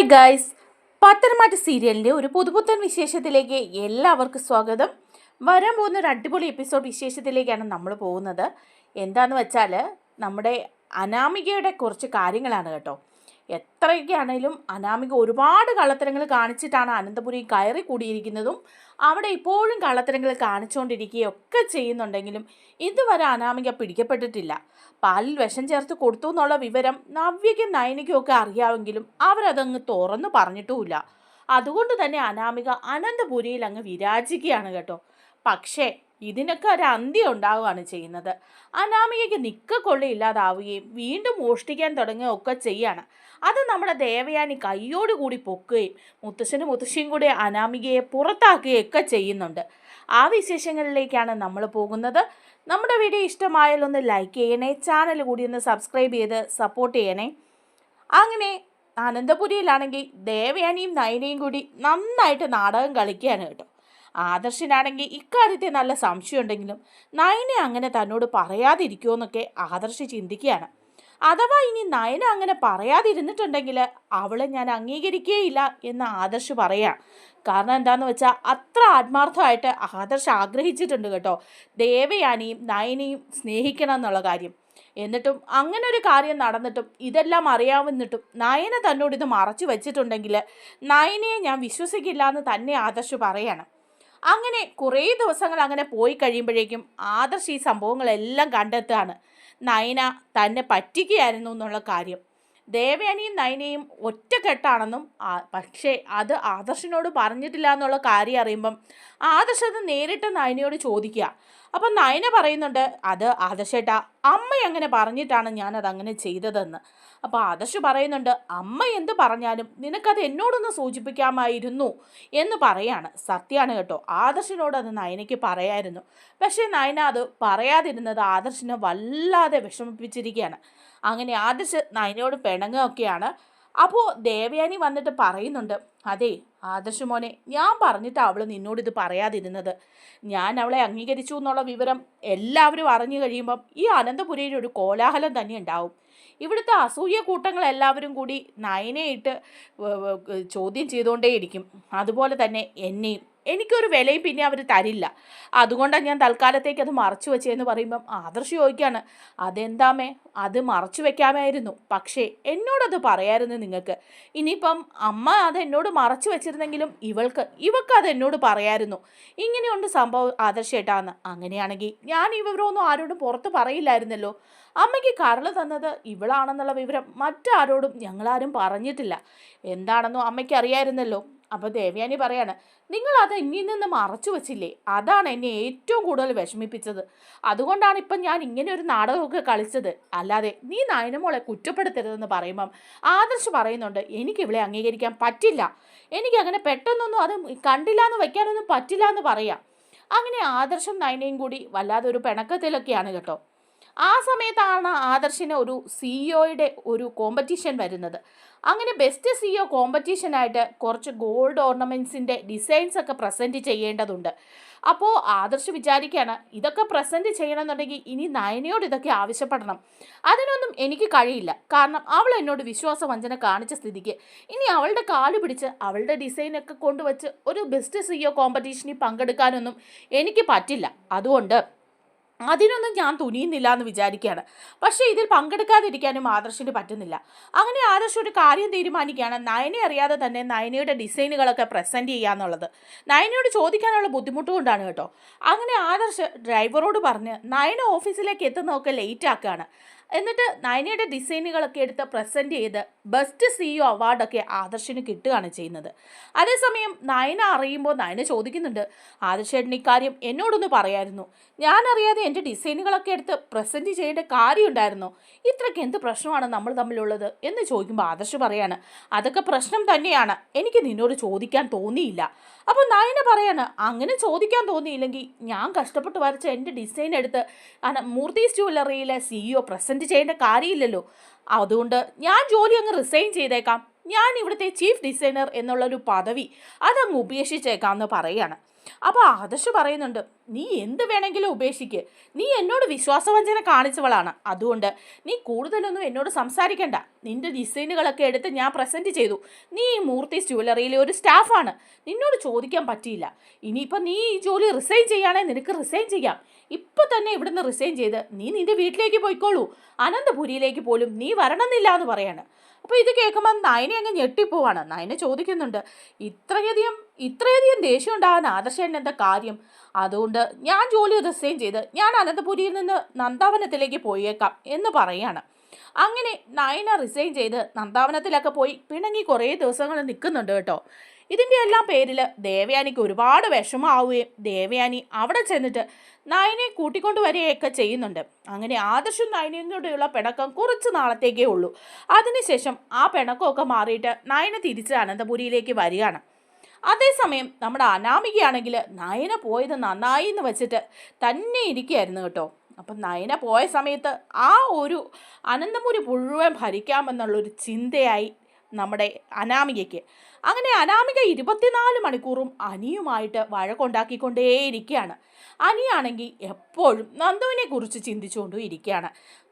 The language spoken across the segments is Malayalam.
ഹായ് ഗായ്സ് പത്തനംമാറ്റ സീരിയലിന്റെ ഒരു പുതുപുത്തൻ വിശേഷത്തിലേക്ക് എല്ലാവർക്കും സ്വാഗതം. വരാൻ പോകുന്ന ഒരു അടിപൊളി എപ്പിസോഡ് വിശേഷത്തിലേക്കാണ് നമ്മൾ പോകുന്നത്. എന്താണെന്ന് വെച്ചാൽ നമ്മുടെ അനാമികയുടെ കുറച്ച് കാര്യങ്ങളാണ് കേട്ടോ. എത്രയൊക്കെയാണേലും അനാമിക ഒരുപാട് കള്ളത്തരങ്ങൾ കാണിച്ചിട്ടാണ് അനന്തപുരി കയറി കൂടിയിരിക്കുന്നതും അവിടെ ഇപ്പോഴും കള്ളത്തരങ്ങൾ കാണിച്ചുകൊണ്ടിരിക്കുകയൊക്കെ ചെയ്യുന്നുണ്ടെങ്കിലും ഇതുവരെ അനാമിക പിടിക്കപ്പെട്ടിട്ടില്ല. പാലിൽ വിഷം ചേർത്ത് കൊടുത്തു എന്നുള്ള വിവരം നവ്യയ്ക്കും നയനയ്ക്കും ഒക്കെ അറിയാമെങ്കിലും അവരതങ്ങ് തുറന്നു പറഞ്ഞിട്ടുമില്ല. അതുകൊണ്ട് തന്നെ അനാമിക അനന്തപുരിയിൽ അങ്ങ് വിരാജിക്കുകയാണ് കേട്ടോ. പക്ഷേ ഇതിനൊക്കെ ഒരു അന്ത്യം ഉണ്ടാവുകയാണ് ചെയ്യുന്നത്. അനാമികയ്ക്ക് നിക്കക്കൊള്ളില്ലാതാവുകയും വീണ്ടും മോഷ്ടിക്കാൻ തുടങ്ങുകയും ഒക്കെ ചെയ്യാണ്. അത് നമ്മുടെ ദേവയാനി കൈയോടുകൂടി പൊക്കുകയും മുത്തശ്ശനും മുത്തശ്ശിയും കൂടി അനാമികയെ പുറത്താക്കുകയും ഒക്കെ ചെയ്യുന്നുണ്ട്. ആ വിശേഷങ്ങളിലേക്കാണ് നമ്മൾ പോകുന്നത്. നമ്മുടെ വീഡിയോ ഇഷ്ടമായാൽ ഒന്ന് ലൈക്ക് ചെയ്യണേ ചാനൽ കൂടി ഒന്ന് സബ്സ്ക്രൈബ് ചെയ്ത് സപ്പോർട്ട് ചെയ്യണേ. അങ്ങനെ അനന്തപുരിയിലാണെങ്കിൽ ദേവയാനിയും നയനയും കൂടി നന്നായിട്ട് നാടകം കളിക്കുകയാണ് കേട്ടോ. ആദർശനാണെങ്കിൽ ഇക്കാര്യത്തിൽ നല്ല സംശയമുണ്ടെങ്കിലും നയനെ അങ്ങനെ തന്നോട് പറയാതിരിക്കുമെന്നൊക്കെ ആദർശ് ചിന്തിക്കുകയാണ്. അഥവാ ഇനി നയന അങ്ങനെ പറയാതിരുന്നിട്ടുണ്ടെങ്കിൽ അവളെ ഞാൻ അംഗീകരിക്കുകയില്ല എന്ന് ആദർശ് പറയാം. കാരണം എന്താണെന്ന് വെച്ചാൽ അത്ര ആത്മാർത്ഥമായിട്ട് ആദർശ് ആഗ്രഹിച്ചിട്ടുണ്ട് കേട്ടോ. ദേവയാനിയും നയനയും സ്നേഹിക്കണം എന്നുള്ള കാര്യം. എന്നിട്ടും അങ്ങനെ ഒരു കാര്യം നടന്നിട്ടും ഇതെല്ലാം അറിയാമെന്നിട്ടും നയന തന്നോട് ഇത് മറച്ചു വെച്ചിട്ടുണ്ടെങ്കിൽ നയനയെ ഞാൻ വിശ്വസിക്കില്ല എന്ന് തന്നെ ആദർശ് പറയാണ്. അങ്ങനെ കുറേ ദിവസങ്ങൾ അങ്ങനെ പോയി കഴിയുമ്പോഴേക്കും ആദർശ് ഈ സംഭവങ്ങളെല്ലാം കണ്ടെത്തുകയാണ്. നയന തന്നെ പറ്റിക്കുകയായിരുന്നു എന്നുള്ള കാര്യം. ദേവയാനിയും നയനയും ഒറ്റക്കെട്ടാണെന്നും പക്ഷേ അത് ആദർശിനോട് പറഞ്ഞിട്ടില്ല എന്നുള്ള കാര്യം അറിയുമ്പം ആദർശ് അത് നേരിട്ട് നയനയോട് ചോദിക്കുക. അപ്പം നയന പറയുന്നുണ്ട് അത് ആദർശേട്ടാ അമ്മ അങ്ങനെ പറഞ്ഞിട്ടാണ് ഞാനത് അങ്ങനെ ചെയ്തതെന്ന്. അപ്പോൾ ആദർശ് പറയുന്നുണ്ട് അമ്മ എന്ത് പറഞ്ഞാലും നിനക്കത് എന്നോടൊന്ന് സൂചിപ്പിക്കാമായിരുന്നു എന്ന് പറയാണ്. സത്യമാണ് കേട്ടോ ആദർശിനോട് അത് നയനയ്ക്ക് പറയായിരുന്നു. പക്ഷേ നയന അത് പറയാതിരുന്നത് ആദർശിനെ വല്ലാതെ വിഷമിപ്പിച്ചിരിക്കുകയാണ്. അങ്ങനെ ആദർശ് നയനയോട് പിണങ്ങുകയൊക്കെയാണ്. അപ്പോൾ ദേവയാനി വന്നിട്ട് പറയുന്നുണ്ട് അതെ ആദർശ് മോനെ ഞാൻ പറഞ്ഞിട്ട് അവൾ നിന്നോട് ഇത് പറയാതിരുന്നത്. ഞാൻ അവളെ അംഗീകരിച്ചു എന്നുള്ള വിവരം എല്ലാവരും അറിഞ്ഞു കഴിയുമ്പം ഈ അനന്തപുരയിൽ ഒരു കോലാഹലം തന്നെ ഉണ്ടാവും. ഇവിടുത്തെ അസൂയ കൂട്ടങ്ങൾ എല്ലാവരും കൂടി വ- ചോദ്യം ചെയ്തുകൊണ്ടേയിരിക്കും അതുപോലെ തന്നെ എന്നെയും എനിക്കൊരു വിലയും പിന്നെ അവർ തരില്ല. അതുകൊണ്ടാണ് ഞാൻ തൽക്കാലത്തേക്ക് അത് മറച്ചു വെച്ചതെന്ന് പറയുമ്പം ആദർശ് ചോദിക്കുകയാണ് അതെന്താമേ അത് മറച്ചു വെക്കാമായിരുന്നു. പക്ഷേ എന്നോടത് പറയായിരുന്നു നിങ്ങൾക്ക്. ഇനിയിപ്പം അമ്മ അത് എന്നോട് മറച്ചു വെച്ചിരുന്നെങ്കിലും ഇവൾക്ക് ഇവൾക്ക് അത് എന്നോട് പറയായിരുന്നു. ഇങ്ങനെയുണ്ട് സംഭവം ആദർശേട്ടാന്ന്. അങ്ങനെയാണെങ്കിൽ ഞാൻ ഈ വിവരമൊന്നും ആരോടും പുറത്ത് പറയില്ലായിരുന്നല്ലോ. അമ്മയ്ക്ക് കരൾ തന്നത് ഇവളാണെന്നുള്ള വിവരം മറ്റാരോടും ഞങ്ങളാരും പറഞ്ഞിട്ടില്ല. എന്താണെന്നോ അമ്മയ്ക്ക് അറിയായിരുന്നല്ലോ അപ്പോൾ ദേവയാനി പറയാണ് നിങ്ങൾ അത് എന്നിൽ നിന്ന് മറച്ചു വച്ചില്ലേ? അതാണ് എന്നെ ഏറ്റവും കൂടുതൽ വിഷമിപ്പിച്ചത്. അതുകൊണ്ടാണ് ഇപ്പം ഞാൻ ഇങ്ങനെ ഒരു നാടകമൊക്കെ കളിച്ചത്. അല്ലാതെ നീ നയനമോളെ കുറ്റപ്പെടുത്തരുതെന്ന് പറയുമ്പം ആദർശ് പറയുന്നുണ്ട് എനിക്ക് ഇവളെ അംഗീകരിക്കാൻ പറ്റില്ല. എനിക്ക് അങ്ങനെ പെട്ടെന്നൊന്നും അത് കണ്ടില്ല എന്ന് വെക്കാനൊന്നും പറ്റില്ല എന്ന് പറയാം. അങ്ങനെ ആദർശം നയനയും കൂടി വല്ലാതെ ഒരു പിണക്കത്തിലൊക്കെയാണ് കേട്ടോ. ആ സമയത്താണ് ആദർശിന് ഒരു സിഇഒയുടെ ഒരു കോമ്പറ്റീഷൻ വരുന്നത്. അങ്ങനെ ബെസ്റ്റ് സിഇഒ കോമ്പറ്റീഷനായിട്ട് കുറച്ച് ഗോൾഡ് ഓർണമെന്റ്സിന്റെ ഡിസൈൻസ് ഒക്കെ പ്രസന്റ് ചെയ്യേണ്ടതുണ്ട്. അപ്പോൾ ആദർശ് വിചാരിക്കുകയാണ് ഇതൊക്കെ പ്രസന്റ് ചെയ്യണമെന്നുണ്ടെങ്കിൽ ഇനി നയനയോട് ഇതൊക്കെ ആവശ്യപ്പെടണം. അതിനൊന്നും എനിക്ക് കഴിയില്ല. കാരണം അവൾ എന്നോട് വിശ്വാസവഞ്ചന കാണിച്ച സ്ഥിതിക്ക് ഇനി അവളുടെ കാൽ പിടിച്ച് അവളുടെ ഡിസൈനൊക്കെ കൊണ്ടുവച്ച് ഒരു ബെസ്റ്റ് സിഇഒ കോമ്പറ്റീഷനിൽ പങ്കെടുക്കാനൊന്നും എനിക്ക് പറ്റില്ല. അതുകൊണ്ട് അതിനൊന്നും ഞാൻ തുനിയുന്നില്ല എന്ന് വിചാരിക്കുകയാണ്. പക്ഷേ ഇതിൽ പങ്കെടുക്കാതിരിക്കാനും ആദർശിന് പറ്റുന്നില്ല. അങ്ങനെ ആദർശ് ഒരു കാര്യം തീരുമാനിക്കുകയാണ്. നയനെ അറിയാതെ തന്നെ നയനയുടെ ഡിസൈനുകളൊക്കെ പ്രസന്റ് ചെയ്യാന്നുള്ളത് നയനയോട് ചോദിക്കാനുള്ള ബുദ്ധിമുട്ട് കൊണ്ടാണ് കേട്ടോ. അങ്ങനെ ആദർശ് ഡ്രൈവറോട് പറഞ്ഞ് നയന ഓഫീസിലേക്ക് എത്തുന്നതൊക്കെ ലേറ്റ് ആക്കുകയാണ്. എന്നിട്ട് നയനയുടെ ഡിസൈനുകളൊക്കെ എടുത്ത് പ്രസന്റ് ചെയ്ത് ബെസ്റ്റ് സിഇഒ അവാർഡൊക്കെ ആദർശിന് കിട്ടുകയാണ് ചെയ്യുന്നത്. അതേസമയം നയന അറിയുമ്പോൾ നയന ചോദിക്കുന്നുണ്ട് ആദർശേട്ടൻ ഇക്കാര്യം എന്നോടൊന്ന് പറയായിരുന്നു. ഞാൻ അറിയാതെ എന്റെ ഡിസൈനുകളൊക്കെ എടുത്ത് പ്രസന്റ് ചെയ്യേണ്ട കാര്യമുണ്ടായിരുന്നു? ഇത്രയ്ക്ക് എന്ത് പ്രശ്നമാണ് നമ്മൾ തമ്മിലുള്ളത്? എന്ന് ചോദിക്കുമ്പോൾ ആദർശ് പറയാണ് അതൊക്കെ പ്രശ്നം തന്നെയാണ്. എനിക്ക് നിന്നോട് ചോദിക്കാൻ തോന്നിയില്ല. അപ്പോൾ നയന പറയാണ് അങ്ങനെ ചോദിക്കാൻ തോന്നിയില്ലെങ്കിൽ ഞാൻ കഷ്ടപ്പെട്ട് വരച്ച എന്റെ ഡിസൈൻ എടുത്ത് മൂർത്തി ജ്വല്ലറിയിലെ സിഇഒ പ്രസന്റ് ചെയ്യേണ്ട കാര്യമില്ലല്ലോ. അതുകൊണ്ട് ഞാൻ ജോലി അങ്ങ് റിസൈൻ ചെയ്തേക്കാം. ഞാൻ ഇവിടുത്തെ ചീഫ് ഡിസൈനർ എന്നുള്ളൊരു പദവി അതങ്ങ് ഉപേക്ഷിച്ചേക്കാം എന്ന് പറയാണ്. അപ്പോൾ ആദർശ് പറയുന്നുണ്ട് നീ എന്ത് വേണമെങ്കിലും ഉപേക്ഷിക്ക്. നീ എന്നോട് വിശ്വാസവഞ്ചന കാണിച്ചവളാണ്. അതുകൊണ്ട് നീ കൂടുതലൊന്നും എന്നോട് സംസാരിക്കണ്ട. നിന്റെ ഡിസൈനുകളൊക്കെ എടുത്ത് ഞാൻ പ്രസന്റ് ചെയ്തു. നീ ഈ മൂർത്തി ജ്വല്ലറിയിലെ ഒരു സ്റ്റാഫാണ് നിന്നോട് ചോദിക്കാൻ പറ്റിയില്ല. ഇനിയിപ്പോൾ നീ ഈ ജോലി റിസൈൻ ചെയ്യുകയാണെങ്കിൽ നിനക്ക് റിസൈൻ ചെയ്യാം. ഇപ്പം തന്നെ ഇവിടുന്ന് റിസൈൻ ചെയ്ത് നീ നിന്റെ വീട്ടിലേക്ക് പോയിക്കോളൂ. അനന്തപുരിയിലേക്ക് പോലും നീ വരണമെന്നില്ല എന്ന് പറയാണ്. അപ്പോൾ ഇത് കേൾക്കുമ്പോൾ നയനെ അങ്ങ് ഞെട്ടിപ്പോവാണ്. നയനെ ചോദിക്കുന്നുണ്ട് ഇത്രയധികം ഇത്രയധികം ദേഷ്യം ഉണ്ടാകാൻ ആദർശൻ എന്താ കാര്യം? അതുകൊണ്ട് ഞാൻ ജോലി റിസൈൻ ചെയ്ത് ഞാൻ അനന്തപുരിയിൽ നിന്ന് നന്ദാവനത്തിലേക്ക് പോയേക്കാം എന്ന് പറയാണ്. അങ്ങനെ നയന റിസൈൻ ചെയ്ത് നന്ദാവനത്തിലൊക്കെ പോയി പിണങ്ങി കുറേ ദിവസങ്ങൾ നിൽക്കുന്നുണ്ട് കേട്ടോ. ഇതിന്റെ എല്ലാം പേരിൽ ദേവയാനിക്ക് ഒരുപാട് വിഷമാവുകയും ദേവയാനി അവിടെ ചെന്നിട്ട് നയനെ കൂട്ടിക്കൊണ്ടു വരികയൊക്കെ ചെയ്യുന്നുണ്ട്. അങ്ങനെ ആദർശം നയനയും കൂടെയുള്ള പിണക്കം കുറച്ച് നാളത്തേക്കേ ഉള്ളൂ. അതിനുശേഷം ആ പിണക്കമൊക്കെ മാറിയിട്ട് നയന തിരിച്ച് അനന്തപുരിയിലേക്ക് വരികയാണ്. അതേസമയം നമ്മുടെ അനാമികയാണെങ്കിൽ നയന പോയത് നന്നായി എന്ന് വെച്ചിട്ട് തന്നെ ഇരിക്കുകയായിരുന്നു കേട്ടോ. അപ്പം നയന പോയ സമയത്ത് ആ ഒരു അനന്തപുരി മുഴുവൻ ഭരിക്കാമെന്നുള്ളൊരു ചിന്തയായി നമ്മുടെ അനാമികയ്ക്ക്. അങ്ങനെ അനാമിക ഇരുപത്തിനാല് മണിക്കൂറും അനിയുമായിട്ട് വഴക്കുണ്ടാക്കിക്കൊണ്ടേയിരിക്കുകയാണ്. അനിയാണെങ്കിൽ എപ്പോഴും നന്ദുവിനെ കുറിച്ച് ചിന്തിച്ചുകൊണ്ടും ഇരിക്കുകയാണ്.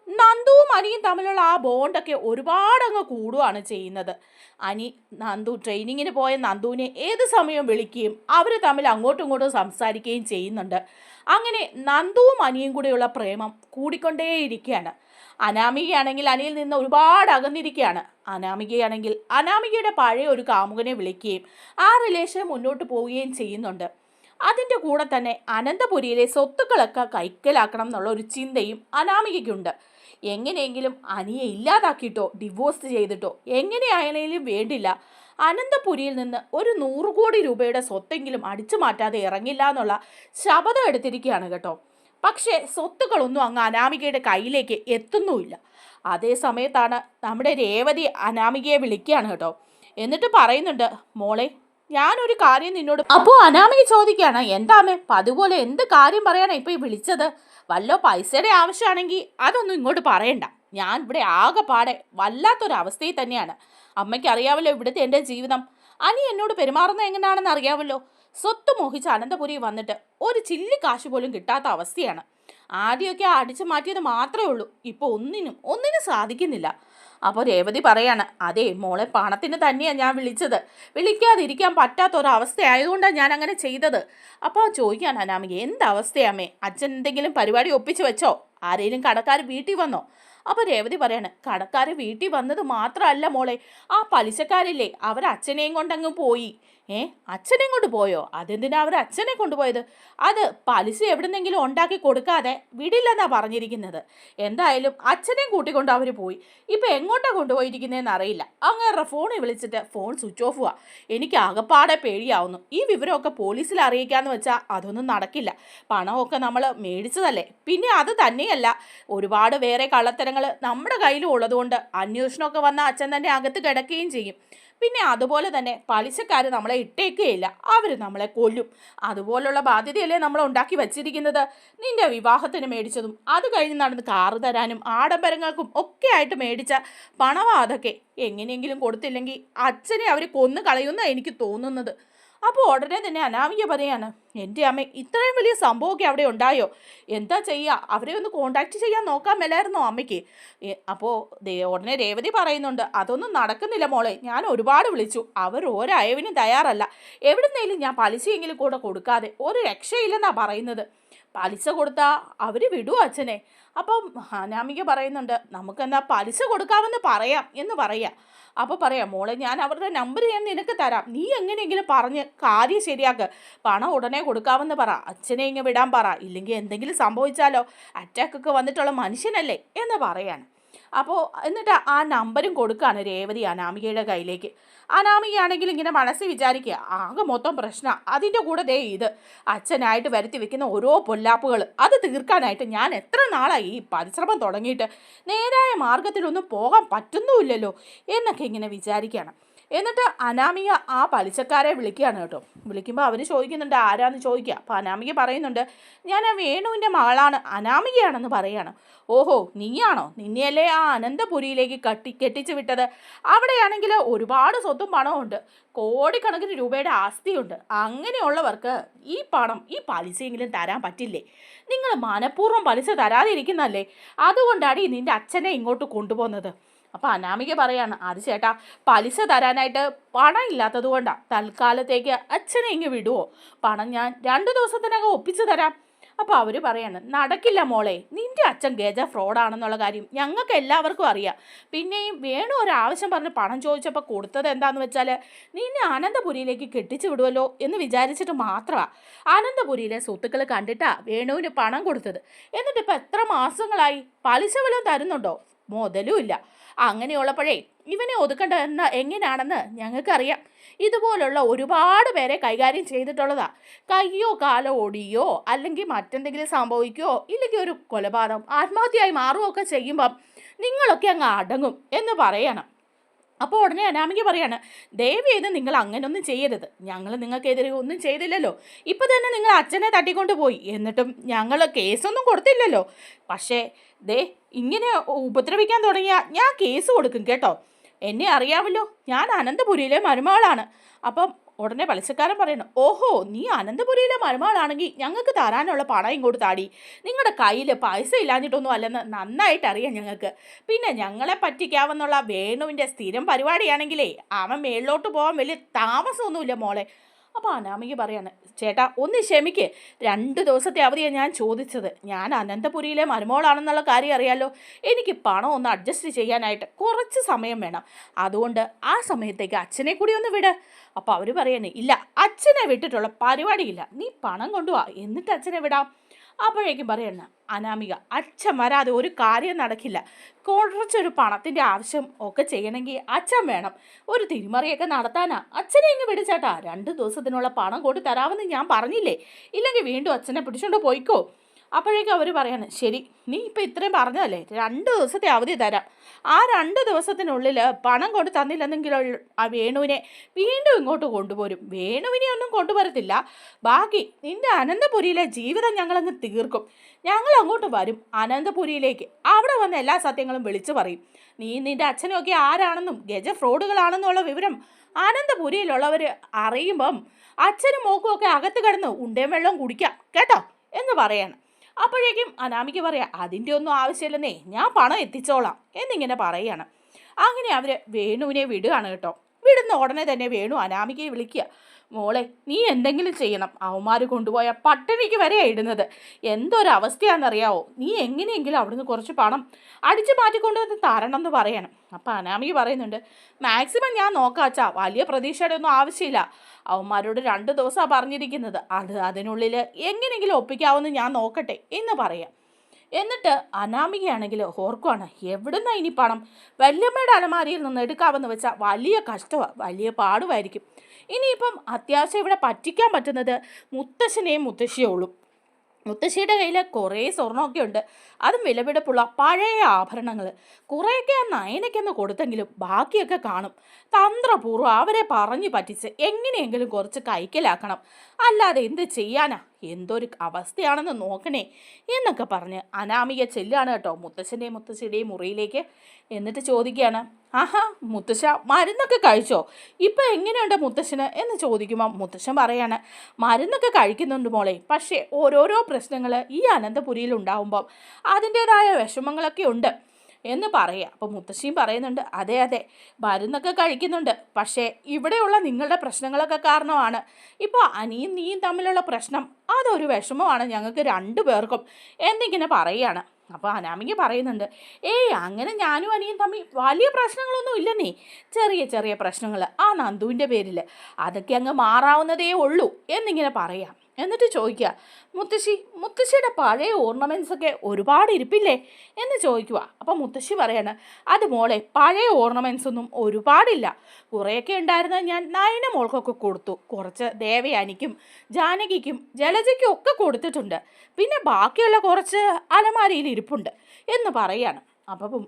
നന്ദുവും അനിയും തമ്മിലുള്ള ആ ബോണ്ടൊക്കെ ഒരുപാട് അങ്ങ് കൂടുകയാണ് ചെയ്യുന്നത്. അനി നന്ദു ട്രെയിനിങ്ങിന് പോയ നന്ദുവിനെ ഏത് സമയവും വിളിക്കുകയും അവർ തമ്മിൽ അങ്ങോട്ടും ഇങ്ങോട്ടും സംസാരിക്കുകയും ചെയ്യുന്നുണ്ട്. അങ്ങനെ നന്ദുവും അനിയും കൂടെയുള്ള പ്രേമം കൂടിക്കൊണ്ടേയിരിക്കുകയാണ്. അനാമികയാണെങ്കിൽ അനിയിൽ നിന്ന് ഒരുപാട് അകന്നിരിക്കുകയാണ്. അനാമികയാണെങ്കിൽ അനാമികയുടെ പഴയ ഒരു കാമുകനെ വിളിക്കുകയും ആ റിലേഷൻ മുന്നോട്ട് പോവുകയും ചെയ്യുന്നുണ്ട്. അതിന്റെ കൂടെ തന്നെ അനന്തപുരിയിലെ സ്വത്തുക്കളൊക്കെ കൈക്കലാക്കണം എന്നുള്ള ഒരു ചിന്തയും അനാമികയ്ക്കുണ്ട്. എങ്ങനെയെങ്കിലും അനിയെ ഇല്ലാതാക്കിയിട്ടോ ഡിവോഴ്സ് ചെയ്തിട്ടോ എങ്ങനെയായാലും വേണ്ടില്ല. അനന്തപുരിയിൽ നിന്ന് ഒരു നൂറ് കോടി രൂപയുടെ സ്വത്തെങ്കിലും അടിച്ചു മാറ്റാതെ ഇറങ്ങില്ല എന്നുള്ള ശപഥം എടുത്തിരിക്കുകയാണ് കേട്ടോ. പക്ഷേ സ്വത്തുക്കളൊന്നും അങ്ങ് അനാമികയുടെ കയ്യിലേക്ക് എത്തുന്നുമില്ല. അതേ സമയത്താണ് നമ്മുടെ രേവതി അനാമികയെ വിളിക്കുകയാണ് കേട്ടോ. എന്നിട്ട് പറയുന്നുണ്ട് മോളെ ഞാനൊരു കാര്യം നിന്നോട് അപ്പോൾ അനാമിക ചോദിക്കുകയാണ് എന്താമേ അതുപോലെ എന്ത് കാര്യം പറയാനാണ് ഇപ്പോൾ ഈ വിളിച്ചത്? വല്ലോ പൈസയുടെ ആവശ്യമാണെങ്കിൽ അതൊന്നും ഇങ്ങോട്ട് പറയണ്ട. ഞാൻ ഇവിടെ ആകെ ആകെപ്പാടെ വല്ലാത്തൊരവസ്ഥയിൽ തന്നെയാണ്. അമ്മയ്ക്ക് അറിയാമല്ലോ ഇവിടുത്തെ എന്റെ ജീവിതം. അനി എന്നോട് പെരുമാറുന്നത് എങ്ങനെയാണെന്ന് അറിയാമല്ലോ സ്വത്ത് മോഹിച്ച് അനന്തപുരി വന്നിട്ട് ഒരു ചില്ലി കാശ് പോലും കിട്ടാത്ത അവസ്ഥയാണ്. ആദ്യമൊക്കെ അടിച്ചു മാറ്റിയത് മാത്രമേ ഉള്ളൂ. ഇപ്പോൾ ഒന്നിനും ഒന്നിനും സാധിക്കുന്നില്ല. അപ്പോൾ രേവതി പറയാണ് അതെ മോളെ പണത്തിന് തന്നെയാണ് ഞാൻ വിളിച്ചത്. വിളിക്കാതിരിക്കാൻ പറ്റാത്ത ഒരവസ്ഥ ആയതുകൊണ്ടാണ് ഞാൻ അങ്ങനെ ചെയ്തത്. അപ്പോൾ ചോദിക്കാൻ അനാമിക എന്ത് അവസ്ഥയാമേ അച്ഛൻ എന്തെങ്കിലും പരിപാടി ഒപ്പിച്ച് വെച്ചോ? ആരെങ്കിലും കടക്കാർ വീട്ടിൽ വന്നോ? അപ്പോൾ രേവതി പറയാണ് കടക്കാർ വീട്ടിൽ വന്നത് മാത്രമല്ല മോളെ. ആ പലിശക്കാരില്ലേ അവർ അച്ഛനെയും കൊണ്ടങ്ങ് പോയി. ഏ? അച്ഛനെ കൊണ്ട് പോയോ? അതെന്തിനാ അവർ അച്ഛനെ കൊണ്ടുപോയത്? അത് പലിശ എവിടുന്നെങ്കിലും ഉണ്ടാക്കി കൊടുക്കാതെ വിടില്ലെന്നാ പറഞ്ഞിരിക്കുന്നത്. എന്തായാലും അച്ഛനെയും കൂട്ടിക്കൊണ്ട് അവർ പോയി. ഇപ്പം എങ്ങോട്ടാണ് കൊണ്ടുപോയിരിക്കുന്നതെന്ന് അറിയില്ല. അങ്ങേറെ ഫോണിൽ വിളിച്ചിട്ട് ഫോൺ സ്വിച്ച് ഓഫ് പോവാ എനിക്ക് ആകപ്പാടെ പേടിയാവുന്നു. ഈ വിവരമൊക്കെ പോലീസിൽ അറിയിക്കാന്ന് വെച്ചാൽ അതൊന്നും നടക്കില്ല. പണമൊക്കെ നമ്മൾ മേടിച്ചതല്ലേ. പിന്നെ അത് തന്നെയല്ല. ഒരുപാട് വേറെ കള്ളത്തരങ്ങൾ നമ്മുടെ കയ്യിലും ഉള്ളതുകൊണ്ട് അന്വേഷണമൊക്കെ വന്ന അച്ഛൻ തന്നെ അകത്ത് കിടക്കുകയും ചെയ്യും. പിന്നെ അതുപോലെ തന്നെ പലിശക്കാർ നമ്മളെ ഇട്ടേക്കുകയില്ല അവർ നമ്മളെ കൊല്ലും. അതുപോലുള്ള ബാധ്യതയല്ലേ നമ്മൾ ഉണ്ടാക്കി വച്ചിരിക്കുന്നത്. നിന്റെ വിവാഹത്തിന് മേടിച്ചതും അത് കഴിഞ്ഞ് നടന്ന് കാറ് തരാനും ആഡംബരങ്ങൾക്കും ഒക്കെ ആയിട്ട് മേടിച്ച പണവാതൊക്കെ എങ്ങനെയെങ്കിലും കൊടുത്തില്ലെങ്കിൽ അച്ഛനെ അവർ കൊന്നു കളയുന്ന എനിക്ക് തോന്നുന്നത്. അപ്പോൾ ഉടനെ തന്നെ അനാമിക പറയാണ് എന്റെ അമ്മ ഇത്രയും വലിയ സംഭവമൊക്കെ അവിടെ ഉണ്ടായോ? എന്താ ചെയ്യുക അവരെ ഒന്ന് കോണ്ടാക്ട് ചെയ്യാൻ നോക്കാൻ മേലായിരുന്നോ അമ്മയ്ക്ക്? അപ്പോൾ ഉടനെ രേവതി പറയുന്നുണ്ട് അതൊന്നും നടക്കുന്നില്ല മോളെ ഞാൻ ഒരുപാട് വിളിച്ചു. അവർ ഒരയവിനും തയ്യാറല്ല. എവിടുന്നേലും ഞാൻ പലിശയെങ്കിലും കൂടെ കൊടുക്കാതെ ഒരു രക്ഷയില്ലെന്നാ പറയുന്നത്. പലിശ കൊടുത്താൽ അവർ വിടുമോ അച്ഛനെ. അപ്പം അനാമിക പറയുന്നുണ്ട് നമുക്കെന്നാ പലിശ കൊടുക്കാമെന്ന് പറയാം എന്ന് പറയാം. അപ്പോൾ പറയാം മോളെ ഞാൻ അവരുടെ നമ്പർ ഞാൻ നിനക്ക് തരാം. നീ എങ്ങനെയെങ്കിലും പറഞ്ഞ് കാര്യം ശരിയാക്ക്. പണം ഉടനെ കൊടുക്കാമെന്ന് പറ. അച്ഛനെ ഇങ്ങ് വിടാൻ പറ. ഇല്ലെങ്കിൽ എന്തെങ്കിലും സംഭവിച്ചാലോ? അറ്റാക്കൊക്കെ വന്നിട്ടുള്ള മനുഷ്യനല്ലേ എന്ന് പറയാണ്. അപ്പോൾ എന്നിട്ട് ആ നമ്പരും കൊടുക്കുകയാണ് രേവതി അനാമികയുടെ കയ്യിലേക്ക്. അനാമികയാണെങ്കിൽ ഇങ്ങനെ മനസ്സിൽ വിചാരിക്കുക ആകെ മൊത്തം പ്രശ്നം. അതിന്റെ കൂടെ ദേ ഇത് അച്ഛനായിട്ട് വരുത്തി വെക്കുന്ന ഓരോ പൊല്ലാപ്പുകൾ അത് തീർക്കാനായിട്ട് ഞാൻ എത്ര നാളായി ഈ പരിശ്രമം തുടങ്ങിയിട്ട്? നേരായ മാർഗത്തിലൊന്നും പോകാൻ പറ്റുന്നുമില്ലല്ലോ എന്നൊക്കെ ഇങ്ങനെ വിചാരിക്കുകയാണ്. എന്നിട്ട് അനാമിക ആ പലിശക്കാരെ വിളിക്കുകയാണ് കേട്ടോ. വിളിക്കുമ്പോൾ അവർ ചോദിക്കുന്നുണ്ട് ആരാന്ന് ചോദിക്കുക അപ്പോൾ അനാമിക പറയുന്നുണ്ട് ഞാൻ ആ വേണുവിന്റെ മകളാണ് അനാമികയാണെന്ന് പറയുകയാണ് ഓഹോ നീയാണോ? നിന്നെയല്ലേ ആ അനന്തപുരിയിലേക്ക് കട്ടി കെട്ടിച്ചു വിട്ടത്? അവിടെയാണെങ്കിൽ ഒരുപാട് സ്വത്തും പണവും കോടിക്കണക്കിന് രൂപയുടെ ആസ്തിയുണ്ട്. അങ്ങനെയുള്ളവർക്ക് ഈ പണം ഈ പലിശയെങ്കിലും തരാൻ പറ്റില്ലേ? നിങ്ങൾ മനഃപൂർവം പലിശ തരാതിരിക്കുന്നല്ലേ അതുകൊണ്ടാണ് ഈ നിന്റെ അച്ഛനെ ഇങ്ങോട്ട് കൊണ്ടുപോകുന്നത്. അപ്പോൾ അനാമിക പറയാണ് അത് ചേട്ടാ പലിശ തരാനായിട്ട് പണം ഇല്ലാത്തത് കൊണ്ടാണ് തൽക്കാലത്തേക്ക് അച്ഛനെ ഇങ്ങ് വിടുവോ? പണം ഞാൻ രണ്ട് ദിവസത്തിനകം ഒപ്പിച്ചു തരാം. അപ്പോൾ അവർ പറയാണ് നടക്കില്ല മോളെ നിന്റെ അച്ഛൻ ഗജ ഫ്രോഡാണെന്നുള്ള കാര്യം ഞങ്ങൾക്ക് എല്ലാവർക്കും അറിയാം. പിന്നെയും വേണു ഒരാവശ്യം പറഞ്ഞ് പണം ചോദിച്ചപ്പോൾ കൊടുത്തത് എന്താണെന്ന് വെച്ചാൽ നിന്നെ അനന്തപുരിയിലേക്ക് കെട്ടിച്ചു വിടുമല്ലോ എന്ന് വിചാരിച്ചിട്ട് മാത്രമാണ് അനന്തപുരിയിലെ സ്വത്തുക്കൾ കണ്ടിട്ടാ വേണുവിന് പണം കൊടുത്തത്. എന്നിട്ട് ഇപ്പം എത്ര മാസങ്ങളായി? പലിശ വല്ലതും തരുന്നുണ്ടോ? മുതലും ഇല്ല അങ്ങനെയുള്ളപ്പോഴേ ഇവനെ ഒതുക്കേണ്ട എന്ന എങ്ങനെയാണെന്ന് ഞങ്ങൾക്കറിയാം. ഇതുപോലുള്ള ഒരുപാട് പേരെ കൈകാര്യം ചെയ്തിട്ടുള്ളതാ. കയ്യോ കാലോ ഓടിയോ അല്ലെങ്കിൽ മറ്റെന്തെങ്കിലും സംഭവിക്കുകയോ ഇല്ലെങ്കിൽ ഒരു കൊലപാതകം ആത്മഹത്യയായി മാറുകയൊക്കെ ചെയ്യുമ്പം നിങ്ങളൊക്കെ അങ്ങ് അടങ്ങും എന്ന് പറയണം. അപ്പോൾ ഉടനെ അനാമിക പറയാണ് ദയവ് ചെയ്ത് നിങ്ങൾ അങ്ങനൊന്നും ചെയ്യരുത്. ഞങ്ങൾ നിങ്ങൾക്കെതിരെ ഒന്നും ചെയ്തില്ലല്ലോ. ഇപ്പം തന്നെ നിങ്ങൾ അച്ഛനെ തട്ടിക്കൊണ്ട് പോയി എന്നിട്ടും ഞങ്ങൾ കേസൊന്നും കൊടുത്തില്ലല്ലോ. പക്ഷേ ദേ ഇങ്ങനെ ഉപദ്രവിക്കാൻ തുടങ്ങിയാൽ ഞാൻ കേസ് കൊടുക്കും കേട്ടോ. എന്നെ അറിയാമല്ലോ ഞാൻ അനന്തപുരിയിലെ മരുമകളാണ്. അപ്പം ഉടനെ പലിശക്കാരൻ പറയണം ഓഹോ നീ അനന്തപുരിയിലെ മരുമകളാണെങ്കിൽ ഞങ്ങൾക്ക് തരാനുള്ള പണം ഇങ്ങോട്ട് താടി. നിങ്ങളുടെ കയ്യിൽ പൈസ ഇല്ലാഞ്ഞിട്ടൊന്നും അല്ലെന്ന് നന്നായിട്ട് അറിയാം ഞങ്ങൾക്ക്. പിന്നെ ഞങ്ങളെ പറ്റിക്കാവുന്നുള്ള വേണുവിന്റെ സ്ഥിരം പരിപാടിയാണെങ്കിലേ അവൻ മേളിലോട്ട് പോകാൻ വലിയ താമസമൊന്നുമില്ല മോളെ. അപ്പോൾ അനാമിക പറയാണ് ചേട്ടാ ഒന്ന് ക്ഷമിക്ക്. രണ്ട് ദിവസത്തെ അവധിയാണ് ഞാൻ ചോദിച്ചത്. ഞാൻ അനന്തപുരിയിലെ മരുമോളാണെന്നുള്ള കാര്യം അറിയാലോ. എനിക്ക് പണം ഒന്ന് അഡ്ജസ്റ്റ് ചെയ്യാനായിട്ട് കുറച്ച് സമയം വേണം. അതുകൊണ്ട് ആ സമയത്തേക്ക് അച്ഛനെ കൂടി ഒന്ന് വിട്. അപ്പോൾ അവർ പറയണേ ഇല്ല അച്ഛനെ വിട്ടിട്ടുള്ള പരിപാടിയില്ല. നീ പണം കൊണ്ടുപോവാ എന്നിട്ട് അച്ഛനെ വിടാം. അപ്പോഴേക്കും പറയണ അനാമിക അച്ഛൻ വരാതെ ഒരു കാര്യം നടക്കില്ല. കുറച്ചൊരു പണത്തിന്റെ ആവശ്യം ഒക്കെ ചെയ്യണമെങ്കിൽ അച്ഛൻ വേണം. ഒരു തിരിമറിയൊക്കെ നടത്താനാ. അച്ഛനെ ഇങ്ങ് വിടിച്ചേട്ടാ രണ്ട് ദിവസത്തിനുള്ള പണം കൊണ്ടു തരാമെന്ന് ഞാൻ പറഞ്ഞില്ലേ? ഇല്ലെങ്കിൽ വീണ്ടും അച്ഛനെ പിടിച്ചോണ്ട് പോയിക്കോ. അപ്പോഴേക്കും അവർ പറയാണ് ശരി നീ ഇപ്പം ഇത്രയും പറഞ്ഞതല്ലേ? രണ്ട് ദിവസത്തെ അവധി തരാം. ആ രണ്ട് ദിവസത്തിനുള്ളിൽ പണം കൊണ്ട് തന്നില്ലെന്നെങ്കിൽ ആ വേണുവിനെ വീണ്ടും ഇങ്ങോട്ട് കൊണ്ടുപോരും. വേണുവിനെ ഒന്നും കൊണ്ടുവരത്തില്ല. ബാക്കി നിന്റെ അനന്തപുരിയിലെ ജീവിതം ഞങ്ങളങ്ങ് തീർക്കും. ഞങ്ങൾ അങ്ങോട്ട് വരും. അനന്തപുരിയിലേക്ക് അവിടെ വന്ന് എല്ലാ സത്യങ്ങളും വിളിച്ചു പറയും. നീ നിന്റെ അച്ഛനൊക്കെ ആരാണെന്നും ഗജ ഫ്രോഡുകളാണെന്നുള്ള വിവരം അനന്തപുരിയിലുള്ളവർ അറിയുമ്പം അച്ഛനും മോക്കും ഒക്കെ അകത്ത് കിടന്ന് ഉണ്ടേം വെള്ളം കുടിക്കാം. കേട്ടോ? എന്ന് പറയണം. അപ്പോഴേക്കും അനാമിക്ക് പറയാം അതിന്റെ ഒന്നും ആവശ്യമില്ലെന്നേ ഞാൻ പണം എത്തിച്ചോളാം എന്നിങ്ങനെ പറയുകയാണ് അങ്ങനെ അവർ വേണുവിനെ വിടുകയാണ് കേട്ടോ. വിടുന്ന ഉടനെ തന്നെ വേണു അനാമികയെ വിളിക്കുക. മോളെ നീ എന്തെങ്കിലും ചെയ്യണം. അവന്മാർ കൊണ്ടുപോയ പട്ടിണിക്ക് വരെ ഇടുന്നത്. എന്തൊരവസ്ഥയാണെന്നറിയാവോ? നീ എങ്ങനെയെങ്കിലും അവിടുന്ന് കുറച്ച് പണം അടിച്ചു മാറ്റിക്കൊണ്ടുവന്ന് തരണം എന്ന് പറയണം. അപ്പം അനാമിക പറയുന്നുണ്ട് മാക്സിമം ഞാൻ നോക്കാച്ചാ വലിയ പ്രതീക്ഷയുടെ ഒന്നും ആവശ്യമില്ല. അവന്മാരോട് രണ്ട് ദിവസമാണ് പറഞ്ഞിരിക്കുന്നത്. അത് അതിനുള്ളിൽ എങ്ങനെയെങ്കിലും ഒപ്പിക്കാവുന്ന ഞാൻ നോക്കട്ടെ എന്ന് പറയാം. എന്നിട്ട് അനാമികയാണെങ്കിൽ ഓർക്കുവാണ് എവിടുന്ന ഇനി പണം? വല്യമ്മയുടെ അലമാരിയിൽ നിന്ന് എടുക്കാമെന്ന് വെച്ചാൽ വലിയ കഷ്ടമാണ് വലിയ പാടുമായിരിക്കും ഇനിയിപ്പം അത്യാവശ്യം ഇവിടെ പറ്റിക്കാൻ പറ്റുന്നത് മുത്തശ്ശനെയും മുത്തശ്ശിയേ ഉള്ളൂ. മുത്തശ്ശിയുടെ കയ്യിൽ കുറേ സ്വർണമൊക്കെ ഉണ്ട് അതും വിലപിടിപ്പുള്ള പഴയ ആഭരണങ്ങൾ കുറേയൊക്കെ ആ നയനയ്ക്കൊന്ന് കൊടുത്തെങ്കിലും ബാക്കിയൊക്കെ കാണും. തന്ത്രപൂർവം അവരെ പറഞ്ഞു പറ്റിച്ച് എങ്ങനെയെങ്കിലും കുറച്ച് കൈക്കലാക്കണം. അല്ലാതെ എന്ത് ചെയ്യാനാ? എന്തൊരു അവസ്ഥയാണെന്ന് നോക്കണേ എന്നൊക്കെ പറഞ്ഞ് അനാമിക ചെല്ലാണ് കേട്ടോ മുത്തശ്ശന്റെയും മുത്തശ്ശിയുടെയും മുറിയിലേക്ക്. എന്നിട്ട് ചോദിക്കുകയാണ് ആഹാ മുത്തശ്ശ മരുന്നൊക്കെ കഴിച്ചോ? ഇപ്പം എങ്ങനെയുണ്ട് മുത്തശ്ശന്? എന്ന് ചോദിക്കുമ്പോൾ മുത്തശ്ശൻ പറയാണ് മരുന്നൊക്കെ കഴിക്കുന്നുണ്ട് മോളെ. പക്ഷേ ഓരോരോ പ്രശ്നങ്ങൾ ഈ അനന്തപുരിയിൽ ഉണ്ടാവുമ്പം അതിന്റേതായ വിഷമങ്ങളൊക്കെ ഉണ്ട്. എന്ന് പറയുക അപ്പോൾ മുത്തശ്ശിയും പറയുന്നുണ്ട് അതെ അതെ മരുന്നൊക്കെ കഴിക്കുന്നുണ്ട്. പക്ഷേ ഇവിടെയുള്ള നിങ്ങളുടെ പ്രശ്നങ്ങളൊക്കെ കാരണമാണ്. ഇപ്പോൾ അനിയും നീയും തമ്മിലുള്ള പ്രശ്നം അതൊരു വിഷമമാണ് ഞങ്ങൾക്ക് രണ്ടു പേർക്കും എന്നിങ്ങനെ പറയുകയാണ്. അപ്പോൾ അനാമിക പറയുന്നുണ്ട് ഏയ് അങ്ങനെ ഞാനും അനിയും തമ്മിൽ വലിയ പ്രശ്നങ്ങളൊന്നും ഇല്ലെന്നേ ചെറിയ ചെറിയ പ്രശ്നങ്ങൾ ആ നന്ദുവിന്റെ പേരിൽ അതൊക്കെ അങ്ങ് മാറാവുന്നതേ ഉള്ളൂ എന്നിങ്ങനെ പറയാം. എന്നിട്ട് ചോദിക്കുക മുത്തശ്ശി മുത്തശ്ശിയുടെ പഴയ ഓർണമെന്റ്സ് ഒക്കെ ഒരുപാട് ഇരിപ്പില്ലേ? എന്ന് ചോദിക്കുക. അപ്പം മുത്തശ്ശി പറയാണ് അത് മോളെ പഴയ ഓർണമെന്റ്സ് ഒന്നും ഒരുപാടില്ല. കുറേയൊക്കെ ഉണ്ടായിരുന്നത് ഞാൻ നയന മോൾക്കൊക്കെ കൊടുത്തു. കുറച്ച് ദേവയാനിക്കും ജാനകിക്കും ജലജയ്ക്കും ഒക്കെ കൊടുത്തിട്ടുണ്ട്. പിന്നെ ബാക്കിയുള്ള കുറച്ച് അലമാരയിൽ ഇരിപ്പുണ്ട് എന്ന് പറയാണ്. അപ്പം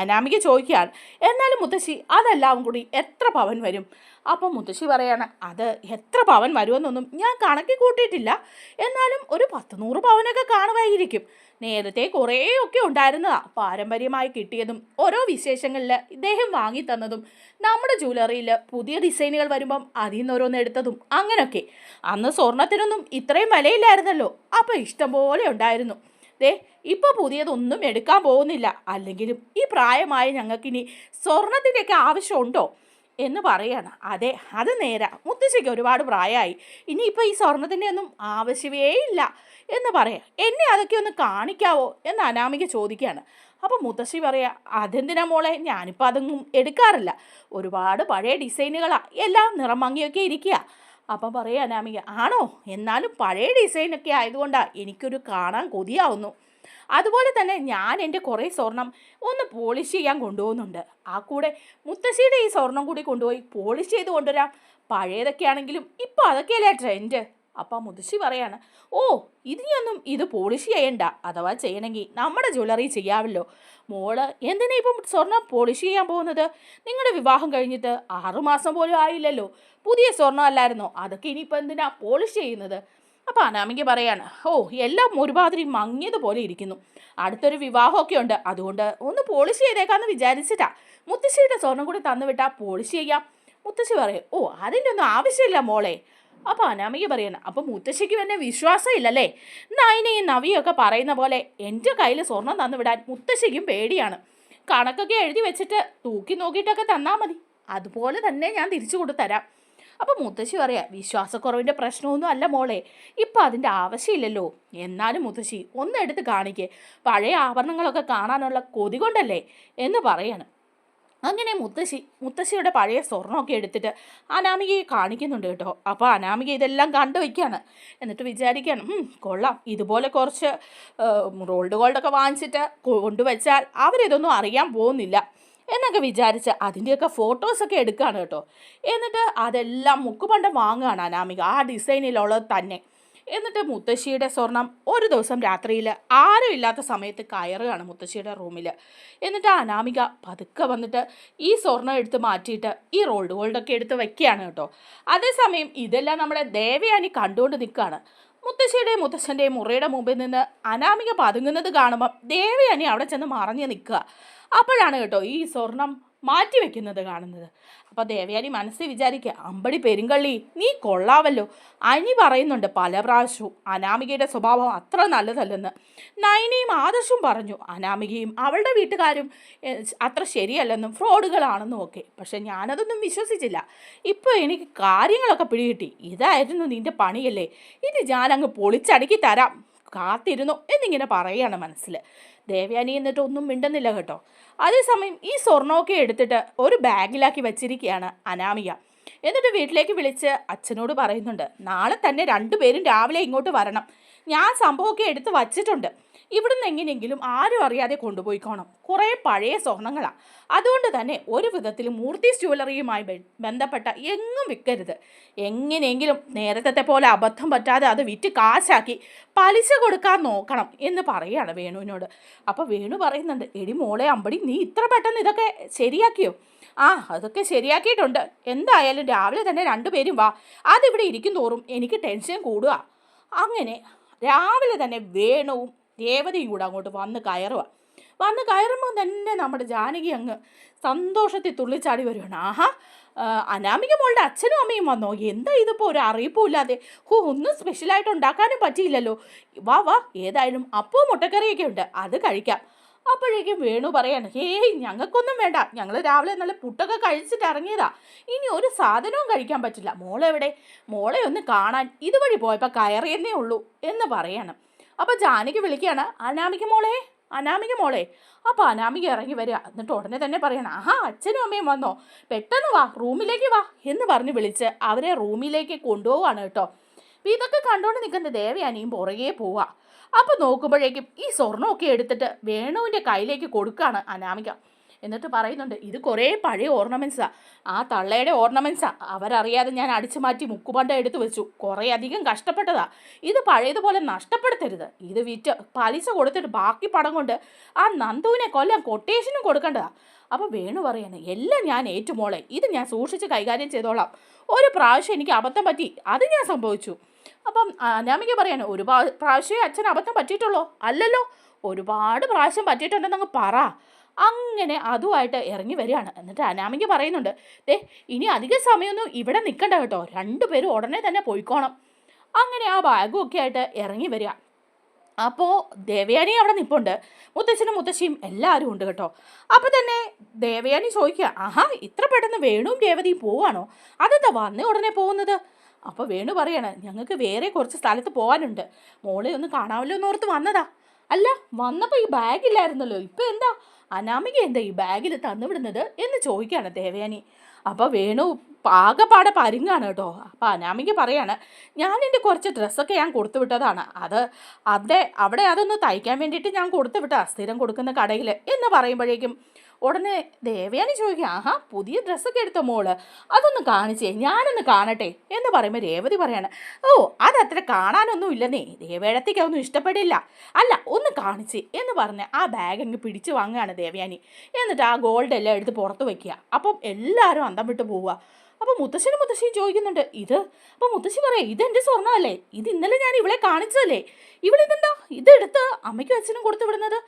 അനാമിക ചോദിക്കുകയാണ് എന്നാലും മുത്തശ്ശി അതെല്ലാം കൂടി എത്ര പവൻ വരും? അപ്പം മുത്തശ്ശി പറയാണ് അത് എത്ര പവൻ വരുമെന്നൊന്നും ഞാൻ കണക്കി കൂട്ടിയിട്ടില്ല. എന്നാലും ഒരു പത്ത് നൂറ് പവനൊക്കെ കാണുമായിരിക്കും. നേരത്തെ കുറേയൊക്കെ ഉണ്ടായിരുന്നതാ. പാരമ്പര്യമായി കിട്ടിയതും ഓരോ വിശേഷങ്ങളിൽ ഇദ്ദേഹം വാങ്ങി തന്നതും നമ്മുടെ ജ്വല്ലറിയിൽ പുതിയ ഡിസൈനുകൾ വരുമ്പം അതിൽ നിന്ന് ഓരോന്ന് എടുത്തതും അങ്ങനെയൊക്കെ അന്ന് സ്വർണത്തിനൊന്നും ഇത്രയും വിലയില്ലായിരുന്നല്ലോ. അപ്പം ഇഷ്ടംപോലെ ഉണ്ടായിരുന്നു. ദേ ഇപ്പോൾ പുതിയതൊന്നും എടുക്കാൻ പോകുന്നില്ല. അല്ലെങ്കിലും ഈ പ്രായമായ ഞങ്ങൾക്കിനി സ്വർണത്തിന്റെയൊക്കെ ആവശ്യമുണ്ടോ എന്ന് പറയാണ്. അതെ അത് നേരാ. മുത്തശ്ശിക്ക് ഒരുപാട് പ്രായമായി. ഇനിയിപ്പോൾ ഈ സ്വർണത്തിന്റെ ഒന്നും ആവശ്യമേ ഇല്ല എന്ന് പറയാം. എന്നെ അതൊക്കെ ഒന്ന് കാണിക്കാവോ എന്ന് അനാമിക ചോദിക്കുകയാണ്. അപ്പോൾ മുത്തശ്ശി പറയാ അതെന്തിനാ മോളെ? ഞാനിപ്പോൾ അതൊന്നും എടുക്കാറില്ല. ഒരുപാട് പഴയ ഡിസൈനുകളാണ് എല്ലാം നിറം ഭംഗിയൊക്കെ ഇരിക്കുക അപ്പം പറയുക അനാമിക ആണോ? എന്നാലും പഴയ ഡിസൈനൊക്കെ ആയതുകൊണ്ടാണ് എനിക്കൊരു കാണാൻ കൊതിയാവുന്നു. അതുപോലെ തന്നെ ഞാൻ എന്റെ കുറേ സ്വർണം ഒന്ന് പോളിഷ് ചെയ്യാൻ കൊണ്ടുപോകുന്നുണ്ട്. ആ കൂടെ മുത്തശ്ശിയുടെ ഈ സ്വർണം കൂടി കൊണ്ടുപോയി പോളിഷ് ചെയ്ത് കൊണ്ടുവരാം. പഴയതൊക്കെ ആണെങ്കിലും ഇപ്പോൾ അതൊക്കെയല്ലേ ട്രെൻഡ് അപ്പം മുത്തശ്ശി പറയാണ് ഓ ഇതിനൊന്നും ഇത് പോളിഷ് ചെയ്യണ്ട. അഥവാ ചെയ്യണമെങ്കിൽ നമ്മുടെ ജ്വല്ലറി ചെയ്യാവല്ലോ. മോൾ എന്തിനാ ഇപ്പം സ്വർണം പോളിഷ് ചെയ്യാൻ പോകുന്നത്? നിങ്ങളുടെ വിവാഹം കഴിഞ്ഞിട്ട് ആറുമാസം പോലും ആയില്ലല്ലോ. പുതിയ സ്വർണം അല്ലായിരുന്നോ? അതൊക്കെ ഇനിയിപ്പോൾ എന്തിനാ പോളിഷ് ചെയ്യുന്നത്? അപ്പോൾ അനാമിക പറയാണ് ഓ എല്ലാം ഒരുമാതിരി മങ്ങിയതുപോലെ ഇരിക്കുന്നു. അടുത്തൊരു വിവാഹമൊക്കെ ഉണ്ട്. അതുകൊണ്ട് ഒന്ന് പോളിഷ് ചെയ്തേക്കാന്ന് വിചാരിച്ചിട്ടാ. മുത്തശ്ശിയുടെ സ്വർണം കൂടി തന്നുവിട്ടാ പോളിഷ് ചെയ്യാം. മുത്തശ്ശി പറയും ഓ അതിന്റെ ഒന്നും ആവശ്യമില്ല മോളെ. അപ്പോൾ അനാമിക പറയണം അപ്പോൾ മുത്തശ്ശിക്ക് എന്നെ വിശ്വാസം ഇല്ലല്ലേ നയനയും നവിയൊക്കെ പറയുന്ന പോലെ എന്റെ കയ്യിൽ സ്വർണം തന്നു വിടാൻ മുത്തശ്ശിക്കും പേടിയാണ്. കണക്കൊക്കെ എഴുതി വെച്ചിട്ട് തൂക്കി നോക്കിയിട്ടൊക്കെ തന്നാൽ മതി. അതുപോലെ തന്നെ ഞാൻ തിരിച്ചു കൊടുത്തരാം. അപ്പോൾ അപ്പം മുത്തശ്ശി പറയാ വിശ്വാസക്കുറവിന്റെ പ്രശ്നമൊന്നും അല്ല മോളെ. ഇപ്പം അതിന്റെ ആവശ്യമില്ലല്ലോ. എന്നാലും മുത്തശ്ശി ഒന്ന് എടുത്ത് കാണിക്കേ. പഴയ ആഭരണങ്ങളൊക്കെ കാണാനുള്ള കൊതി കൊണ്ടല്ലേ? എന്ന് പറയാണ്. അങ്ങനെ മുത്തശ്ശി മുത്തശ്ശിയുടെ പഴയ സ്വർണമൊക്കെ എടുത്തിട്ട് അനാമികയെ കാണിക്കുന്നുണ്ട് കേട്ടോ. അപ്പോൾ അനാമിക ഇതെല്ലാം കണ്ടു വയ്ക്കുകയാണ് എന്നിട്ട് വിചാരിക്കുകയാണ് "ഉം, കൊള്ളാം. ഇതുപോലെ കുറച്ച് റോൾഡ് ഗോൾഡൊക്കെ വാങ്ങിച്ചിട്ട് കൊണ്ടുവച്ചാൽ അവരിതൊന്നും അറിയാൻ പോകുന്നില്ല. എന്നൊക്കെ വിചാരിച്ച് അതിന്റെയൊക്കെ ഫോട്ടോസൊക്കെ എടുക്കുകയാണ് കേട്ടോ. എന്നിട്ട് അതെല്ലാം മുക്കുപണ്ടം വാങ്ങുകയാണ് അനാമിക. ആ ഡിസൈനിലുള്ളത് തന്നെ. എന്നിട്ട് മുത്തശ്ശിയുടെ സ്വർണം ഒരു ദിവസം രാത്രിയിൽ ആരും ഇല്ലാത്ത സമയത്ത് കയറുകയാണ് മുത്തശ്ശിയുടെ റൂമിൽ എന്നിട്ട് അനാമിക പതുക്കെ വന്നിട്ട് ഈ സ്വർണം എടുത്ത് മാറ്റിയിട്ട് ഈ റോൾഡ് ഗോൾഡൊക്കെ എടുത്ത് വെക്കുകയാണ് കേട്ടോ. അതേസമയം ഇതെല്ലാം നമ്മുടെ ദേവയാനി കണ്ടുകൊണ്ട് നിൽക്കുകയാണ്. മുത്തശ്ശിയുടെയും മുത്തശ്ശന്റെയും മുറിയുടെ മുമ്പിൽ നിന്ന് അനാമിക പതുങ്ങുന്നത് കാണുമ്പം ദേവയാനി അവിടെ ചെന്ന് മറഞ്ഞ് നിൽക്കുക. അപ്പോഴാണ് കേട്ടോ ഈ സ്വർണം മാറ്റി വെക്കുന്നത് കാണുന്നത്. അപ്പോൾ ദേവയാനി മനസ്സിൽ വിചാരിക്കുക അമ്പടി പെരുങ്കള്ളി നീ കൊള്ളാവല്ലോ. അനി പറയുന്നുണ്ട് പല പ്രാവശ്യവും അനാമികയുടെ സ്വഭാവം അത്ര നല്ലതല്ലെന്ന്. നയനയും ആദർശവും പറഞ്ഞു അനാമികയും അവളുടെ വീട്ടുകാരും അത്ര ശരിയല്ലെന്നും ഫ്രോഡുകളാണെന്നും ഒക്കെ. പക്ഷെ ഞാനതൊന്നും വിശ്വസിച്ചില്ല. ഇപ്പോൾ എനിക്ക് കാര്യങ്ങളൊക്കെ പിടികിട്ടി. ഇതായിരുന്നു നിന്റെ പണിയല്ലേ? ഇത് ഞാനങ്ങ് പൊളിച്ചടുക്കി തരാം. കാത്തിരുന്നു? എന്നിങ്ങനെ പറയുകയാണ് മനസ്സിൽ ദേവയാനി എന്നിട്ട് ഒന്നും മിണ്ടുന്നില്ല കേട്ടോ. അതേസമയം ഈ സ്വർണമൊക്കെ എടുത്തിട്ട് ഒരു ബാഗിലാക്കി വെച്ചിരിക്കുകയാണ് അനാമിക. എന്നിട്ട് വീട്ടിലേക്ക് വിളിച്ച് അച്ഛനോട് പറയുന്നുണ്ട് നാളെ തന്നെ രണ്ടുപേരും രാവിലെ ഇങ്ങോട്ട് വരണം. ഞാൻ സംഭവമൊക്കെ എടുത്ത് വച്ചിട്ടുണ്ട്. ഇവിടുന്ന് എങ്ങനെയെങ്കിലും ആരും അറിയാതെ കൊണ്ടുപോയിക്കോണം. കുറേ പഴയ സ്വർണങ്ങളാണ് അതുകൊണ്ട് തന്നെ ഒരു വിധത്തിൽ മൂർത്തീസ് ജ്വല്ലറിയുമായി ബന്ധപ്പെട്ട എങ്ങും വിൽക്കരുത്. എങ്ങനെയെങ്കിലും നേരത്തെ പോലെ അബദ്ധം പറ്റാതെ അത് വിറ്റ് കാശാക്കി പലിശ കൊടുക്കാൻ നോക്കണം എന്ന് പറയുകയാണ് വേണുവിനോട്. അപ്പോൾ വേണു പറയുന്നുണ്ട് എടി മോളെ അമ്പടി നീ ഇത്ര പെട്ടെന്ന് ഇതൊക്കെ ശരിയാക്കിയോ? ആ അതൊക്കെ ശരിയാക്കിയിട്ടുണ്ട്. എന്തായാലും രാവിലെ തന്നെ രണ്ടുപേരും വാ. അതിവിടെ ഇരിക്കും തോറും എനിക്ക് ടെൻഷൻ കൂടുക. അങ്ങനെ രാവിലെ തന്നെ വേണുവും ദേവതയും കൂടെ അങ്ങോട്ട് വന്ന് കയറുക വന്ന് കയറുമ്പോൾ തന്നെ നമ്മുടെ ജാനകി അങ്ങ് സന്തോഷത്തിൽ തുള്ളിച്ചാടി വരുവാണ് ആഹാ അനാമിക മോളുടെ അച്ഛനും അമ്മയും വന്നോ? എന്താ ഇതിപ്പോൾ ഒരു അറിയിപ്പും ഇല്ലാതെ? ഹോ ഒന്നും സ്പെഷ്യലായിട്ട് ഉണ്ടാക്കാനും പറ്റിയില്ലല്ലോ. വാ വാ ഏതായാലും അപ്പവും മുട്ടക്കറിയൊക്കെ ഉണ്ട്. അത് കഴിക്കാം. അപ്പോഴേക്കും വേണു പറയാണ് ഹേയ് ഞങ്ങൾക്കൊന്നും വേണ്ട. ഞങ്ങൾ രാവിലെ നല്ല പുട്ടൊക്കെ കഴിച്ചിട്ട് ഇറങ്ങിയതാ. ഇനി ഒരു സാധനവും കഴിക്കാൻ പറ്റില്ല. മോളെവിടെ? മോളെ ഒന്ന് കാണാൻ ഇതുവഴി പോയപ്പോൾ കയറിയെന്നേ ഉള്ളൂ എന്ന് പറയണം. അപ്പോൾ ജാനകി വിളിക്കുകയാണ് അനാമിക മോളെ അനാമിക മോളെ. അപ്പോൾ അനാമിക ഇറങ്ങി വരിക. എന്നിട്ട് ഉടനെ തന്നെ പറയണം ആഹാ അച്ഛനും അമ്മയും വന്നോ. പെട്ടെന്ന് വാ റൂമിലേക്ക് വാ എന്ന് പറഞ്ഞ് വിളിച്ച് അവരെ റൂമിലേക്ക് കൊണ്ടുപോവാണ് കേട്ടോ. ഇതൊക്കെ കണ്ടുകൊണ്ട് നിൽക്കുന്ന ദേവയാനിയും പുറകെ പോവാ. അപ്പോൾ നോക്കുമ്പോഴേക്കും ഈ സ്വർണമൊക്കെ എടുത്തിട്ട് വേണുവിന്റെ കയ്യിലേക്ക് കൊടുക്കുകയാണ് അനാമിക. എന്നിട്ട് പറയുന്നുണ്ട് ഇത് കുറേ പഴയ ഓർണമെന്റ്സാ ആ. തള്ളയുടെ ഓർണമെന്റ്സാ അവരറിയാതെ ഞാൻ അടിച്ചു മാറ്റി മുക്കുപണ്ട എടുത്തു വെച്ചു. കുറേ അധികം കഷ്ടപ്പെട്ടതാ. ഇത് പഴയതുപോലെ നഷ്ടപ്പെടുത്തരുത്. ഇത് വിറ്റ് പലിശ കൊടുത്തിട്ട് ബാക്കി പണം കൊണ്ട് ആ നന്ദുവിനെ കൊല്ലാൻ കൊട്ടേഷനും കൊടുക്കേണ്ടതാ. അപ്പോൾ വേണു പറയാണ് എല്ലാം ഞാൻ ഏറ്റുമോളെ ഇത് ഞാൻ സൂക്ഷിച്ച് കൈകാര്യം ചെയ്തോളാം. ഒരു പ്രാവശ്യം എനിക്ക് അബദ്ധം പറ്റി. അത് ഞാൻ സംഭവിച്ചു. അപ്പം അനാമിക പറയാണ് ഒരു പ്രാ- പ്രാവശ്യമേ അച്ഛൻ അബദ്ധം പറ്റിയിട്ടുള്ളൂ? അല്ലല്ലോ. ഒരുപാട് പ്രാവശ്യം പറ്റിയിട്ടുണ്ടെന്ന് അങ്ങ് പറ. അങ്ങനെ അതുമായിട്ട് ഇറങ്ങി വരികയാണ്. എന്നിട്ട് അനാമിക പറയുന്നുണ്ട് ദേ ഇനി അധിക സമയമൊന്നും ഇവിടെ നിൽക്കണ്ട കേട്ടോ. രണ്ടുപേരും ഉടനെ തന്നെ പോയിക്കോണം. അങ്ങനെ ആ ബാഗും ഒക്കെ ആയിട്ട് ഇറങ്ങി വരിക. അപ്പോൾ ദേവയാനി അവിടെ നിൽപ്പുണ്ട് മുത്തശ്ശനും മുത്തശ്ശിയും എല്ലാവരും ഉണ്ട് കേട്ടോ. അപ്പോൾ തന്നെ ദേവയാനി ചോദിക്കുക ആഹാ ഇത്ര പെട്ടെന്ന് വേണുവും രേവതിയും പോവാണോ? അതെന്താ വന്നേ ഉടനെ പോകുന്നത്? അപ്പോൾ വേണു പറയാണ് ഞങ്ങൾക്ക് വേറെ കുറച്ച് സ്ഥലത്ത് പോകാനുണ്ട് മോളെ ഒന്ന് കാണാമല്ലോ എന്ന് ഓർത്ത് വന്നതാ. അല്ല വന്നപ്പോൾ ഈ ബാഗില്ലായിരുന്നല്ലോ ഇപ്പം എന്താ? അനാമിക എന്താ ഈ ബാഗിൽ തന്നുവിടുന്നത്? എന്ന് ചോദിക്കുകയാണ് ദേവയാനി. അപ്പോൾ വേണു പാകപ്പാടെ പരിങ്ങാണ് കേട്ടോ. അപ്പോൾ അനാമിക പറയാണ് ഞാൻ എന്റെ കുറച്ച് ഡ്രസ്സൊക്കെ ഞാൻ കൊടുത്തു വിട്ടതാണ്. അത് അവിടെ അവിടെ അതൊന്ന് തയ്ക്കാൻ വേണ്ടിയിട്ട് ഞാൻ കൊടുത്തു വിട്ടാ സ്ഥിരം കൊടുക്കുന്ന കടയിൽ എന്ന് പറയുമ്പോഴേക്കും ഉടനെ ദേവയാനി ചോദിക്കുക ആഹാ പുതിയ ഡ്രസ്സൊക്കെ എടുത്ത മോൾ? അതൊന്ന് കാണിച്ചേ ഞാനൊന്ന് കാണട്ടെ എന്ന് പറയുമ്പോൾ രേവതി പറയാണ് ഓ അതത്ര കാണാനൊന്നും ഇല്ലെന്നേ ദേവേടത്തേക്ക് അതൊന്നും ഇഷ്ടപ്പെടില്ല. അല്ല ഒന്ന് കാണിച്ച് എന്ന് പറഞ്ഞ് ആ ബാഗ് അങ്ങ് പിടിച്ചു വാങ്ങുകയാണ് ദേവയാനി. എന്നിട്ട് ആ ഗോൾഡ് എല്ലാം എടുത്ത് പുറത്ത് വയ്ക്കുക അപ്പം എല്ലാവരും അന്തം വിട്ട് പോവുക. അപ്പോൾ മുത്തശ്ശനും മുത്തശ്ശിയും ചോദിക്കുന്നുണ്ട് ഇത്? അപ്പോൾ മുത്തശ്ശി പറയാം ഇതെന്റെ സ്വർണമല്ലേ? ഇത് ഇന്നലെ ഞാൻ ഇവളെ കാണിച്ചതല്ലേ? ഇവളിതെന്താ? ഇതെടുത്ത് അമ്മയ്ക്കും അച്ഛനും കൊടുത്തു വിടുന്നത്?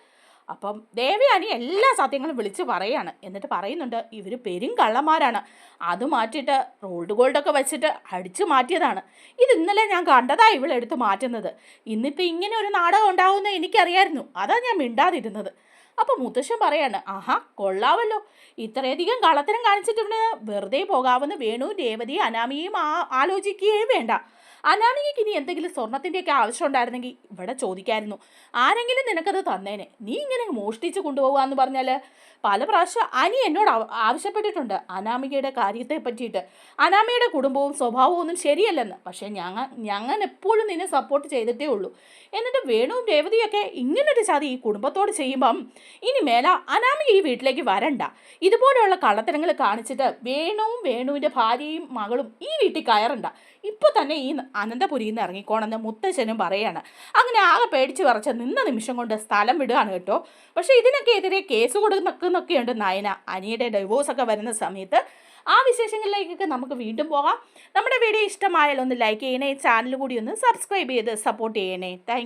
അപ്പം ദേവയാനി എല്ലാ സത്യങ്ങളും വിളിച്ച് പറയാണ്. എന്നിട്ട് പറയുന്നുണ്ട് ഇവർ പെരും കള്ളന്മാരാണ്. അത് മാറ്റിയിട്ട് റോൾഡ് ഗോൾഡൊക്കെ വെച്ചിട്ട് അടിച്ചു മാറ്റിയതാണ്. ഇത് ഇന്നലെ ഞാൻ കണ്ടതാ ഇവളെടുത്ത് മാറ്റുന്നത്. ഇന്നിപ്പോൾ ഇങ്ങനെ ഒരു നാടകം ഉണ്ടാവുമെന്ന് എനിക്കറിയായിരുന്നു. അതാ ഞാൻ മിണ്ടാതിരുന്നത്. അപ്പോൾ മുത്തശ്ശൻ പറയാണ് ആഹാ കൊള്ളാവല്ലോ. ഇത്രയധികം കള്ളത്തരം കാണിച്ചിട്ട് ഇവിടെ വെറുതെ പോകാവുന്ന വേണു രേവതി അനാമിയും ആ ആലോചിക്കുകയും വേണ്ട. അനാമികയ്ക്ക് ഇനി എന്തെങ്കിലും സ്വർണത്തിന്റെയൊക്കെ ആവശ്യം ഉണ്ടായിരുന്നെങ്കിൽ ഇവിടെ ചോദിക്കായിരുന്നു. ആരെങ്കിലും നിനക്കത് തന്നേനെ. നീ ഇങ്ങനെ മോഷ്ടിച്ച് കൊണ്ടുപോകുക എന്ന് പറഞ്ഞാൽ പല പ്രാവശ്യം അനി എന്നോട് ആവശ്യപ്പെട്ടിട്ടുണ്ട് അനാമികയുടെ കാര്യത്തെ പറ്റിയിട്ട്. അനാമികയുടെ കുടുംബവും സ്വഭാവവും ഒന്നും ശരിയല്ലെന്ന്. പക്ഷേ ഞങ്ങൾ ഞങ്ങൾ എപ്പോഴും നിന്നെ സപ്പോർട്ട് ചെയ്തിട്ടേ ഉള്ളൂ. എന്നിട്ട് വേണുവും രേവതിയൊക്കെ ഇങ്ങനൊരു ചതി ഈ കുടുംബത്തോട് ചെയ്യുമ്പം ഇനി മേല അനാമിക ഈ വീട്ടിലേക്ക് വരണ്ട. ഇതുപോലെയുള്ള കള്ളത്തരങ്ങൾ കാണിച്ചിട്ട് വേണുവും വേണുവിന്റെ ഭാര്യയും മകളും ഈ വീട്ടിൽ കയറണ്ട. ഇപ്പോൾ തന്നെ ഈ അനന്തപുരിയിൽ നിന്ന് ഇറങ്ങിക്കോണെന്ന് മുത്തശ്ശനും പറയാണ്. അങ്ങനെ ആകെ പേടിച്ച് പറച്ച നിന്ന നിമിഷം കൊണ്ട് സ്ഥലം വിടുകയാണ് കേട്ടോ. പക്ഷേ ഇതിനൊക്കെ എതിരെ കേസ് കൊടുക്കുന്നൊക്കെയുണ്ട് നയന. അനിയുടെ ഡൈവോഴ്സ് ഒക്കെ വരുന്ന സമയത്ത് ആ വിശേഷങ്ങളിലേക്കൊക്കെ നമുക്ക് വീണ്ടും പോകാം. നമ്മുടെ വീഡിയോ ഇഷ്ടമായാലൊന്ന് ലൈക്ക് ചെയ്യണേ ചാനൽ കൂടി ഒന്ന് സബ്സ്ക്രൈബ് ചെയ്ത് സപ്പോർട്ട് ചെയ്യണേ. താങ്ക്